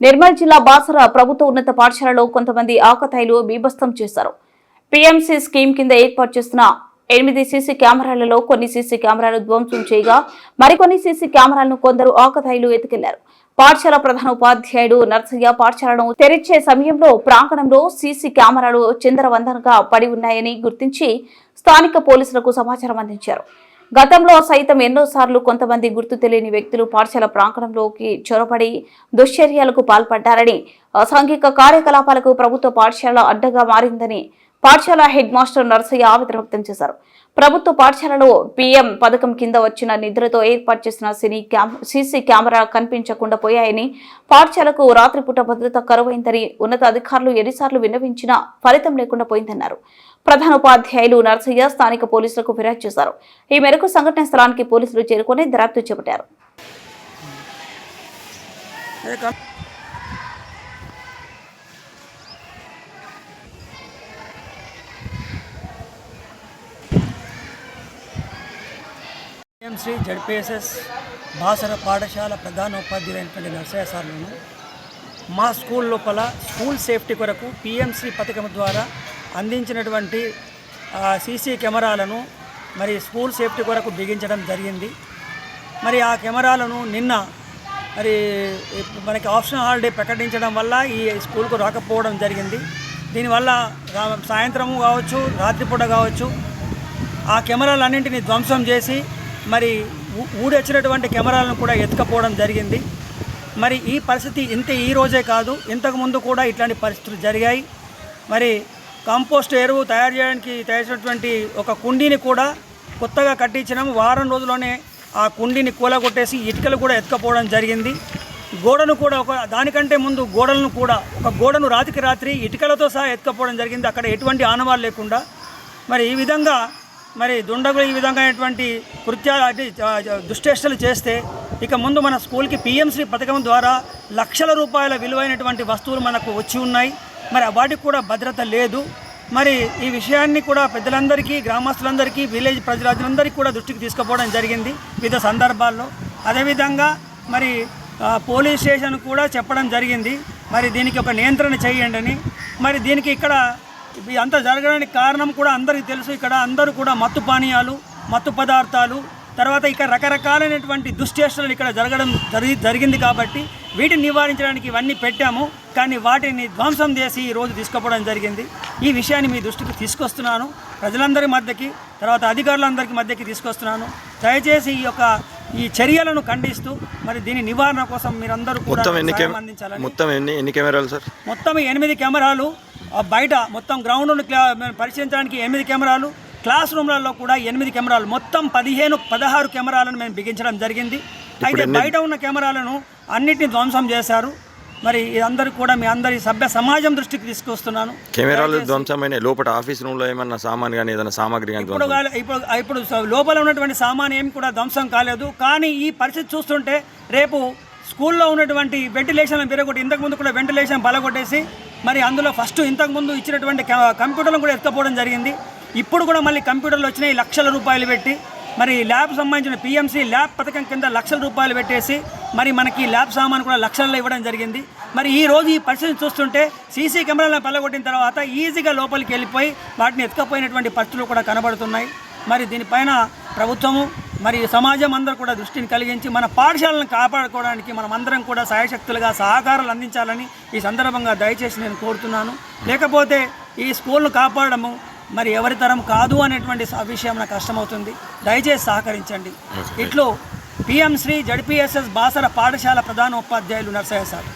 నిర్మల్ జిల్లా బాసర ప్రభుత్వ ఉన్నత పాఠశాలలో కొంతమంది ఆకతాయిలు బీభస్తం చేశారు. పీఎంసీ స్కీమ్ కింద ఏర్పాటు చేస్తున్న ఎనిమిది సీసీ కెమెరాలలో కొన్ని సీసీ కెమెరాలు ధ్వంసం చేయగా మరికొన్ని సీసీ కెమెరాలను కొందరు ఆకతాయిలు ఎత్తుకెళ్ళారు. పాఠశాల ప్రధాన ఉపాధ్యాయుడు నర్సయ్య పాఠశాలను తెరిచే సమయంలో ప్రాంగణంలో సీసీ కెమెరాలు చిందరవందనగా పడి ఉన్నాయని గుర్తించి స్థానిక పోలీసులకు సమాచారం అందించారు. గతంలో సైతం ఎన్నోసార్లు కొంతమంది గుర్తు తెలియని వ్యక్తులు పాఠశాల ప్రాంగణంలోకి చొరబడి దుశ్చర్యలకు పాల్పడ్డారని అసాంఘిక కార్యకలాపాలకు ప్రభుత్వ పాఠశాల అడ్డగా మారిందని పాఠశాల హెడ్ మాస్టర్ నర్సయ్య ఆవేదన వ్యక్తం చేశారు. ప్రభుత్వ పాఠశాలలో పీఎం పథకం కింద వచ్చిన నిధులతో ఏర్పాటు చేసిన సినీ క్యామ్ సీసీ కెమెరా కనిపించకుండా పోయాయని పాఠశాలకు రాత్రిపూట భద్రత కరువైందని ఉన్నత అధికారులు ఎన్నిసార్లు విన్నవించినా ఫలితం లేకుండా పోయిందన్నారు. ప్రధాన ఉపాధ్యాయులు నర్సయ్య స్థానిక పోలీసులకు ఫిర్యాదు చేశారు. ఈ మేరకు సంఘటన స్థలానికి పోలీసులు చేరుకుని దర్యాప్తు చేపట్టారు. శ్రీ జడ్పిఎస్ఎస్ బాసర పాఠశాల ప్రధాన ఉపాధ్యాయులైనటువంటి నర్సయ్య సార్లను మా స్కూల్ లోపల స్కూల్ సేఫ్టీ కొరకు పిఎంసి పథకం ద్వారా అందించినటువంటి సీసీ కెమెరాలను మరి స్కూల్ సేఫ్టీ కొరకు బిగించడం జరిగింది. మరి ఆ కెమెరాలను నిన్న మరి మనకి ఆప్షన్ హాలిడే ప్రకటించడం వల్ల ఈ స్కూల్కు రాకపోవడం జరిగింది. దీనివల్ల రా- సాయంత్రము కావచ్చు రాత్రిపూట కావచ్చు ఆ కెమెరాలన్నింటినీ ధ్వంసం చేసి మరి ఊ- ఊడొచ్చినటువంటి కెమెరాలను కూడా ఎత్తుకపోవడం జరిగింది. మరి ఈ పరిస్థితి ఇంత ఈ రోజే కాదు ఇంతకుముందు కూడా ఇట్లాంటి పరిస్థితులు జరిగాయి. మరి కంపోస్ట్ ఎరువు తయారు చేయడానికి తయారు ఒక కుండీని కూడా కొత్తగా కట్టించినాము. వారం రోజుల్లోనే ఆ కుండీని కూలగొట్టేసి ఇటుకలు కూడా ఎత్తుకపోవడం జరిగింది. గోడను కూడా ఒక దానికంటే ముందు గోడలను కూడా ఒక గోడను రాత్రికి రాత్రి ఇటుకలతో సహా ఎత్తుకపోవడం జరిగింది. అక్కడ ఎటువంటి ఆనవాళ్ళు లేకుండా. మరి ఈ విధంగా మరి దుండగులు ఈ విధంగా అయినటువంటి కృత్యాలు దుష్టేష్టలు చేస్తే ఇక ముందు మన స్కూల్కి పిఎంసీ పథకం ద్వారా లక్షల రూపాయల విలువైనటువంటి వస్తువులు మనకు వచ్చి ఉన్నాయి. మరి వాటికి కూడా భద్రత లేదు. మరి ఈ విషయాన్ని కూడా పెద్దలందరికీ గ్రామస్తులందరికీ విలేజ్ ప్రజలందరికీ కూడా దృష్టికి తీసుకుపోవడం జరిగింది వివిధ సందర్భాల్లో. అదేవిధంగా మరి పోలీస్ స్టేషన్ కూడా చెప్పడం జరిగింది. మరి దీనికి ఒక నియంత్రణ చేయండి అని. మరి దీనికి ఇక్కడ అంత అంతా జరగడానికి కారణం కూడా అందరికీ తెలుసు. ఇక్కడ అందరూ కూడా మత్తు పానీయాలు మత్తు పదార్థాలు తర్వాత ఇక్కడ రకరకాలైనటువంటి దుశ్చేష్టలు ఇక్కడ జరగడం జరిగి జరిగింది కాబట్టి వీటిని నివారించడానికి ఇవన్నీ పెట్టాము. కానీ వాటిని ధ్వంసం చేసి ఈ రోజు తీసుకుపోవడం జరిగింది. ఈ విషయాన్ని మీ దృష్టికి తీసుకొస్తున్నాను. ప్రజలందరి మధ్యకి తర్వాత అధికారులందరికీ మధ్యకి తీసుకొస్తున్నాను. దయచేసి ఈ యొక్క ఈ చర్యలను ఖండిస్తూ మరి దీని నివారణ కోసం మీరందరూ కూడా అందించాలని మొత్తం ఎన్ని ఎన్ని కెమెరాలు సార్? మొత్తం ఎనిమిది కెమెరాలు. బయట మొత్తం గ్రౌండ్ను పరిశీలించడానికి ఎనిమిది కెమెరాలు. క్లాస్ రూమ్లలో కూడా ఎనిమిది కెమెరాలు. మొత్తం పదిహేను పదహారు కెమెరాలను మేము బిగించడం జరిగింది. అయితే బయట ఉన్న కెమెరాలను అన్నిటిని ధ్వంసం చేశారు. మరి ఇదందరూ కూడా మీ అందరి సభ్య సమాజం దృష్టికి తీసుకొస్తున్నాను. కెమెరాలు ధ్వంసమైన లోపల ఆఫీస్ రూమ్లో ఏమన్నా సామాన్ కానీ ఏదైనా సామాగ్రి కానీ ఇప్పుడు ఇప్పుడు ఇప్పుడు లోపల ఉన్నటువంటి సామాన్ ఏమి కూడా ధ్వంసం కాలేదు. కానీ ఈ పరిస్థితి చూస్తుంటే రేపు స్కూల్లో ఉన్నటువంటి వెంటిలేషన్ పెరగొట్టి ఇంతకుముందు కూడా వెంటిలేషన్ బలగొట్టేసి మరి అందులో ఫస్ట్ ఇంతకుముందు ఇచ్చినటువంటి కంప్యూటర్లను కూడా ఎత్తుకపోవడం జరిగింది. ఇప్పుడు కూడా మళ్ళీ కంప్యూటర్లు వచ్చినాయి లక్షల రూపాయలు పెట్టి మరి ల్యాబ్ సంబంధించిన పిఎంసి ల్యాబ్ పథకం కింద లక్షల రూపాయలు పెట్టేసి మరి మనకి ల్యాబ్ సామాన్ కూడా లక్షల్లో ఇవ్వడం జరిగింది. మరి ఈ రోజు ఈ పరిస్థితిని చూస్తుంటే సీసీ కెమెరాలను పల్లగొట్టిన తర్వాత ఈజీగా లోపలికి వెళ్ళిపోయి వాటిని ఎత్తుకపోయినటువంటి పరిస్థితులు కూడా కనబడుతున్నాయి. మరి దీనిపైన ప్రభుత్వము మరి సమాజం అందరూ కూడా దృష్టిని కలిగించి మన పాఠశాలను కాపాడుకోవడానికి మనం అందరం కూడా సాయశక్తులుగా సహకారాలు అందించాలని ఈ సందర్భంగా దయచేసి నేను కోరుతున్నాను. లేకపోతే ఈ స్కూల్ను కాపాడము మరి ఎవరి తరం కాదు అనేటువంటి విషయం నాకు కష్టమవుతుంది. దయచేసి సహకరించండి. ఇట్లు పిఎం శ్రీ జడ్పిఎస్ఎస్ బాసర పాఠశాల ప్రధాన ఉపాధ్యాయులు నర్సయ్య సార్.